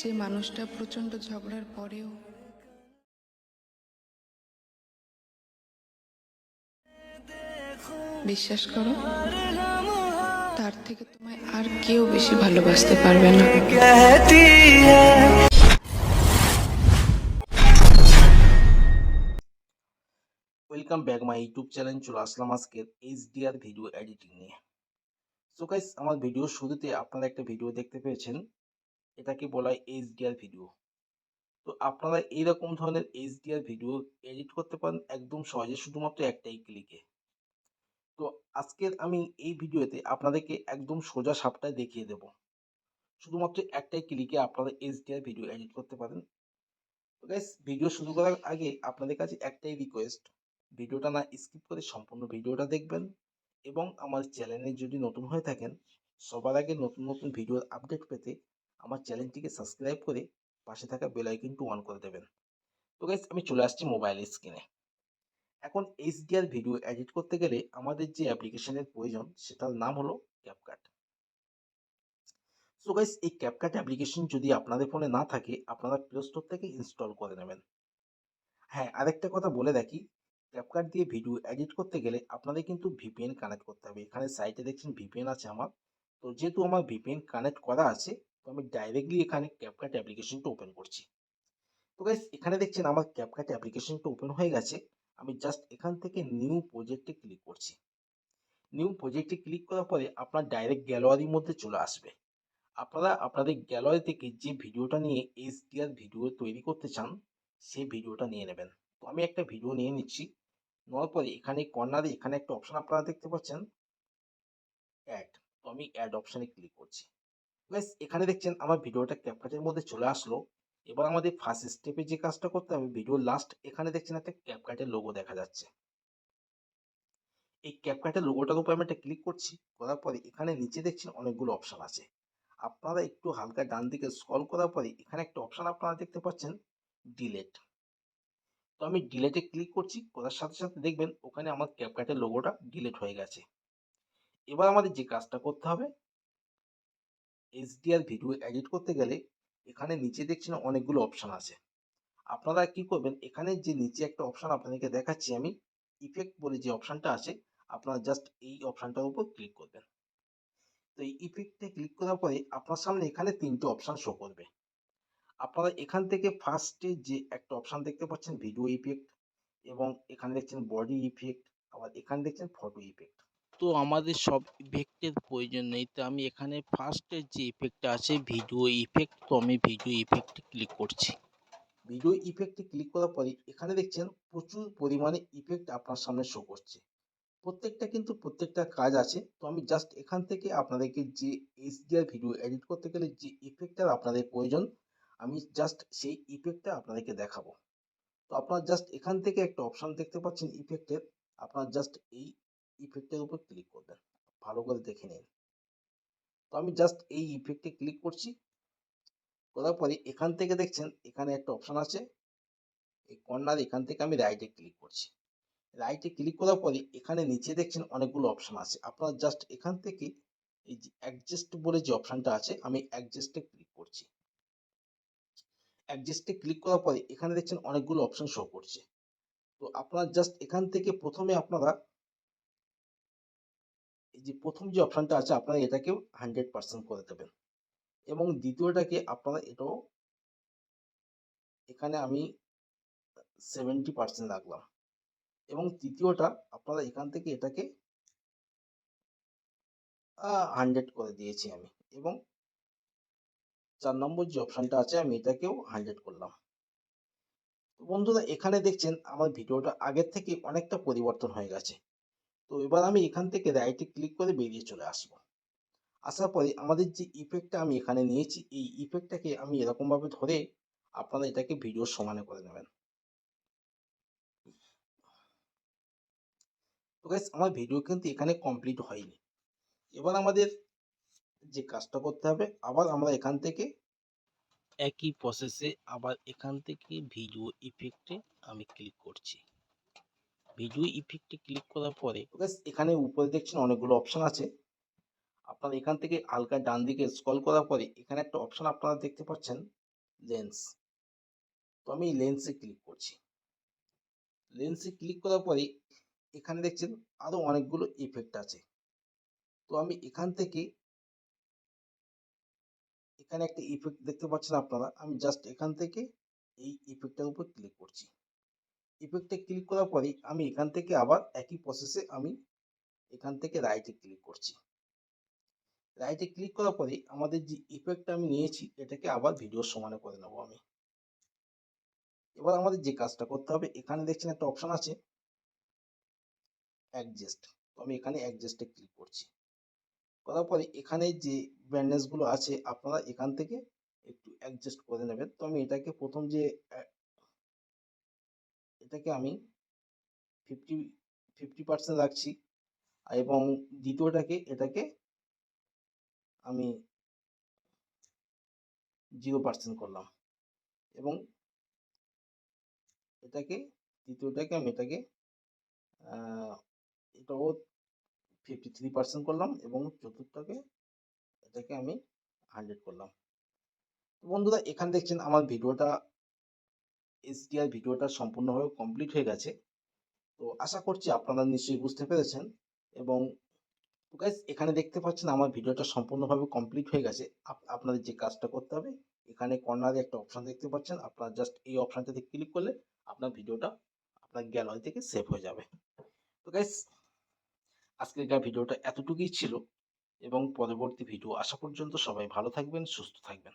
যে মানুষটা প্রচণ্ড ঝগড়ার পরেও বিশ্বাস করো, তার থেকে তোমায় আর কেউ বেশি ভালোবাসতে পারবে না। Welcome back my YouTube channel চলে আসলাম আজকের এইচডিআর ভিডিও এডিটিং নিয়ে। সো গাইস আমার ভিডিও শুরুতে আপনারা একটা ভিডিও দেখতে পেয়েছেন। এটাকে বলা হয় এইচডিআর ভিডিও তো আপনারা এইরকম ধরনের এইচডিআর ভিডিও এডিট করতে পারেন একদম সহজে, শুধুমাত্র একটাই ক্লিকে তো আজকের আমি এই ভিডিওতে আপনাদেরকে একদম সোজা সাপটা দেখিয়ে দেব। শুধুমাত্র একটাই ক্লিকে আপনারা এইচডিআর ভিডিও এডিট করতে পারেন। ভিডিও শুরু করার আগে আপনাদের কাছে একটাই রিকোয়েস্ট ভিডিওটা না স্কিপ করে সম্পূর্ণ ভিডিওটা দেখবেন এবং আমার চ্যানেলে যদি নতুন হয়ে থাকেন, সবার আগে নতুন নতুন ভিডিওর আপডেট পেতে আমার চ্যানেলটিকে সাবস্ক্রাইব করে পাশে থাকা বেল আইকনটি অন করে দেবেন। তো গাইস আমি চলে আসছি মোবাইল স্ক্রিনে এখন এইচডিআর ভিডিও এডিট করতে গেলে আমাদের যে অ্যাপ্লিকেশনের প্রয়োজন, সেটার নাম হলো ক্যাপকাট সো গাইস এই ক্যাপকাট অ্যাপ্লিকেশন যদি আপনাদের ফোনে না থাকে, আপনারা প্লে স্টোর থেকে ইনস্টল করে নেবেন। হ্যাঁ আরেকটা কথা বলে রাখি ক্যাপকাট দিয়ে ভিডিও এডিট করতে গেলে আপনাদের কিন্তু ভিপিএন কানেক্ট করতে হবে। এখানে সাইটে দেখছেন ভিপিএন আছে আমার। তো যেহেতু আমার ভিপিএন কানেক্ট করা আছে আমি ডাইরেক্টলি এখানে ক্যাপকাট অ্যাপ্লিকেশনটা ওপেন করছি। তো গাইস এখানে দেখছেন আমার ক্যাপকাট অ্যাপ্লিকেশনটা ওপেন হয়ে গেছে। আমি জাস্ট এখান থেকে নিউ প্রজেক্টে ক্লিক করছি। নিউ প্রজেক্টে ক্লিক করার পরে আপনার ডাইরেক্ট গ্যালারির মধ্যে চলে আসবে। আপনারা আপনাদের গ্যালারি থেকে যে ভিডিওটা নিয়ে এইচডিআর ভিডিও তৈরি করতে চান, সেই ভিডিওটা নিয়ে নেবেন। তো আমি একটা ভিডিও নিয়ে নিচ্ছি। নেওয়ার পরে এখানে কর্নারে এখানে একটা অপশন আপনারা দেখতে পাচ্ছেন। অ্যাড তো আমি অ্যাড অপশনে ক্লিক করছি। ব্যাস এখানে দেখছেন আমার ভিডিওটা ক্যাপকাটের মধ্যে চলে আসলো। এবার আমাদের ফার্স্ট স্টেপে যে কাজটা করতে হবে ভিডিও লাস্ট এখানে দেখছেন একটা ক্যাপকাটের লোগো দেখা যাচ্ছে। এই ক্যাপকাটের লোগোটার উপর আমি একটা ক্লিক করছি, করার পরে এখানে নিচে দেখছেন অনেকগুলো অপশান আছে। আপনারা একটু হালকা ডান দিকে স্ক্রল করার পরে এখানে একটা অপশান আপনারা দেখতে পাচ্ছেন ডিলেট তো আমি ডিলেটে ক্লিক করছি, করার সাথে সাথে দেখবেন ওখানে আমার ক্যাপকাটের লোগোটা ডিলেট হয়ে গেছে। এবার আমাদের যে কাজটা করতে হবে এইচডিআর ভিডিও এডিট করতে গেলে এখানে নিচে দেখছেন অনেকগুলো অপশন আছে। আপনারা কি করবেন? এখানে যে নিচে একটা অপশন আপনাদেরকে দেখাচ্ছি আমি ইফেক্ট বলে যে অপশনটা আছে, আপনারা জাস্ট এই অপশনটার উপর ক্লিক করবেন। তো এই ইফেক্টে ক্লিক করার পরে আপনার সামনে এখানে তিনটে অপশন শো করবে। আপনারা এখান থেকে ফার্স্টে যে একটা অপশন দেখতে পাচ্ছেন ভিডিও ইফেক্ট এবং এখানে দেখছেন বডি ইফেক্ট আবার এখানে দেখছেন ফটো ইফেক্ট তো আমাদের সব ইফেক্টের প্রয়োজন নেই। তো আমি এখানে ফার্স্টের যে ইফেক্টটা আছে ভিডিও ইফেক্ট তো আমি ভিডিও ইফেক্টে ক্লিক করছি। ভিডিও ইফেক্টে ক্লিক করার পরে এখানে দেখছেন প্রচুর পরিমাণে ইফেক্ট আপনার সামনে শো করছে। প্রত্যেকটা কিন্তু প্রত্যেকটা কাজ আছে। তো আমি জাস্ট এখান থেকে আপনাদেরকে যে এইচডিআর ভিডিও এডিট করতে গেলে যে ইফেক্টটার আপনাদের প্রয়োজন, আমি জাস্ট সেই ইফেক্টটা আপনাদেরকে দেখাবো। তো আপনার জাস্ট এখান থেকে একটা অপশান দেখতে পাচ্ছেন ইফেক্টের আপনার জাস্ট এই ইফেক্টের উপর ক্লিক করবেন। ভালো করে দেখে নিন। তো আমি জাস্ট এই ইফেক্টে ক্লিক করছি। করার পরে এখান থেকে দেখছেন, এখানে একটা অপশন আছে। এই কর্নার এখান থেকে আমি রাইটে ক্লিক করছি। রাইটে ক্লিক করার পরে এখানে নিচে দেখছেন অনেকগুলো অপশন আছে। আপনারা জাস্ট এখান থেকে এই যে অ্যাডজাস্ট বলে যে অপশনটা আছে, আমি অ্যাডজাস্টে ক্লিক করছি। অ্যাডজাস্টে ক্লিক করার পরে এখানে দেখছেন অনেকগুলো অপশন শো করছে। তো আপনারা জাস্ট এখান থেকে প্রথমে আপনারা যে প্রথম যে অপশনটা আছে, আপনারা এটাকেও হান্ড্রেড পার্সেন্ট করে দেবেন। এবং দ্বিতীয়টাকে আপনারা এটাও এখানে আমি সেভেন্টি পার্সেন্ট রাখলাম। এবং তৃতীয়টা আপনারা এখান থেকে এটাকে হান্ড্রেড করে দিয়েছি আমি। এবং চার নম্বর যে অপশনটা আছে, আমি এটাকেও হান্ড্রেড করলাম। বন্ধুরা, এখানে দেখছেন আমার ভিডিওটা আগের থেকে অনেকটা পরিবর্তন হয়ে গেছে। তো এবার আমি এখান থেকে রাইটে ক্লিক করে বেরিয়ে চলে আসব। আসার পরে আমাদের যে ইফেক্টটা আমি এখানে নিয়েছি, এই ইফেক্টটাকে আমি এরকমভাবে ধরে আপনারা এটাকে ভিডিও সমানে করে নেবেন। তো গাইস আমার ভিডিও কিন্তু এখানে কমপ্লিট হয়নি। এবার আমাদের যে কাজটা করতে হবে, আবার আমরা এখান থেকে একই প্রসেসে আবার এখান থেকে ভিডিও ইফেক্টে আমি ক্লিক করছি। ভিডিও ইফেক্টে ক্লিক করার পরে এখানে উপরে দেখছেন অনেকগুলো অপশান আছে। আপনারা এখান থেকে হালকা ডান দিকে স্ক্রল করার পরে এখানে একটা অপশন আপনারা দেখতে পাচ্ছেন লেন্স তো আমি লেন্সে ক্লিক করছি। লেন্সে ক্লিক করার পরে এখানে দেখছেন আরও অনেকগুলো ইফেক্ট আছে। তো আমি এখান থেকে এখানে একটা ইফেক্ট দেখতে পাচ্ছেন আপনারা। আমি জাস্ট এখান থেকে এই ইফেক্টটার উপর ক্লিক করছি। ইফেক্টে ক্লিক করার পরে আমি এখান থেকে আবার একই প্রসেসে আমি এখান থেকে রাইটে ক্লিক করছি। রাইটে ক্লিক করার পরে আমাদের যে ইফেক্টটা আমি নিয়েছি, এটাকে আবার ভিডিওর সমানে করে নেব আমি। এবার আমাদের যে কাজটা করতে হবে, এখানে দেখছেন একটা অপশন আছে অ্যাডজাস্ট তো আমি এখানে অ্যাডজাস্টে ক্লিক করছি। করার পরে এখানে যে ব্যান্ডেজগুলো আছে, আপনারা এখান থেকে একটু অ্যাডজাস্ট করে নেবেন। তো আমি এটাকে প্রথম যে এটাকে আমি ফিফটি ফিফটি পার্সেন্ট রাখছি। এবং দ্বিতীয়টাকে এটাকে আমি জিরো পার্সেন্ট করলাম। এবং এটাকে, তৃতীয়টাকে আমি এটাকে এটাও ফিফটি থ্রি পার্সেন্ট করলাম এবং চতুর্থটাকে এটাকে আমি হান্ড্রেড করলাম। বন্ধুরা, এখানে দেখছেন আমার ভিডিওটা এসডিআর ভিডিওটা সম্পূর্ণভাবে কমপ্লিট হয়ে গেছে। তো আশা করছি আপনারা নিশ্চয়ই বুঝতে পেরেছেন এবং গাইজ এখানে দেখতে পাচ্ছেন আমার ভিডিওটা সম্পূর্ণভাবে কমপ্লিট হয়ে গেছে। আপনাদের যে কাজটা করতে হবে, এখানে কর্নারে একটা অপশন দেখতে পাচ্ছেন। আপনারা জাস্ট এই অপশনটাতে ক্লিক করলে আপনার ভিডিওটা আপনার গ্যালারি থেকে সেভ হয়ে যাবে। তো গাইজ আজকের ভিডিওটা এতটুকুই ছিল এবং পরবর্তী ভিডিও আসা পর্যন্ত সবাই ভালো থাকবেন, সুস্থ থাকবেন।